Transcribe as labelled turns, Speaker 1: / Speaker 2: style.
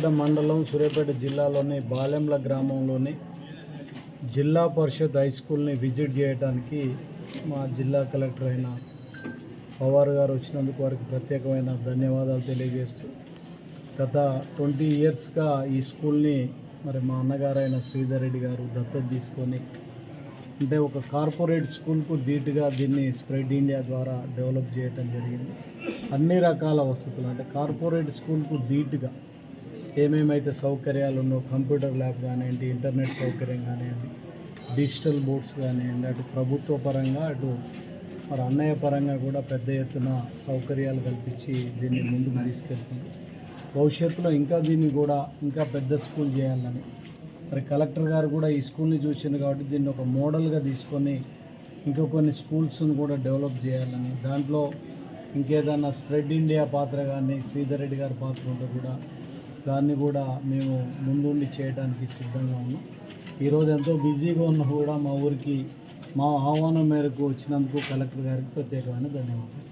Speaker 1: సూర్యాపేట మండలం సూర్యాపేట జిల్లాలోని బాలెంల గ్రామంలోని జిల్లా పరిషత్ హై స్కూల్ని విజిట్ చేయడానికి మా జిల్లా కలెక్టర్ అయిన పవార్ గారు వచ్చినందుకు వారికి ప్రత్యేకమైన ధన్యవాదాలు తెలియజేస్తూ గత ట్వంటీ ఇయర్స్గా ఈ స్కూల్ని మరి మా అన్నగారైన శ్రీధర్ రెడ్డి గారు దత్తత తీసుకొని అంటే ఒక కార్పొరేట్ స్కూల్కు ధీటుగా దీన్ని స్ప్రెడ్ ఇండియా ద్వారా డెవలప్ చేయటం జరిగింది. అన్ని రకాల వసతులు అంటే కార్పొరేట్ స్కూల్కు ధీటుగా ఏమేమైతే సౌకర్యాలు ఉన్నాయో కంప్యూటర్ ల్యాబ్ కానివ్వండి ఇంటర్నెట్ సౌకర్యం కానివ్వండి డిజిటల్ బోర్డ్స్ కానివ్వండి అటు ప్రభుత్వ పరంగా అటు మరి అన్నయ్య పరంగా కూడా పెద్ద ఎత్తున సౌకర్యాలు కల్పించి దీన్ని ముందుకు తీసుకెళ్తుంది. భవిష్యత్తులో ఇంకా దీన్ని కూడా ఇంకా పెద్ద స్కూల్ చేయాలని. మరి కలెక్టర్ గారు కూడా ఈ స్కూల్ని చూసింది కాబట్టి దీన్ని ఒక మోడల్గా తీసుకొని ఇంకా కొన్ని స్కూల్స్ని కూడా డెవలప్ చేయాలని. దాంట్లో ఇంకేదన్నా స్ప్రెడ్ ఇండియా పాత్ర కానీ శ్రీధర్ రెడ్డి గారి పాత్ర ఉంటే కూడా దాన్ని కూడా మేము ముందుండి చేయడానికి సిద్ధంగా ఉన్నాం. ఈరోజు ఎంతో బిజీగా ఉన్న కూడా మా ఊరికి మా ఆహ్వానం మేరకు వచ్చినందుకు కలెక్టర్ గారికి ప్రత్యేకమైన ధన్యవాదాలు.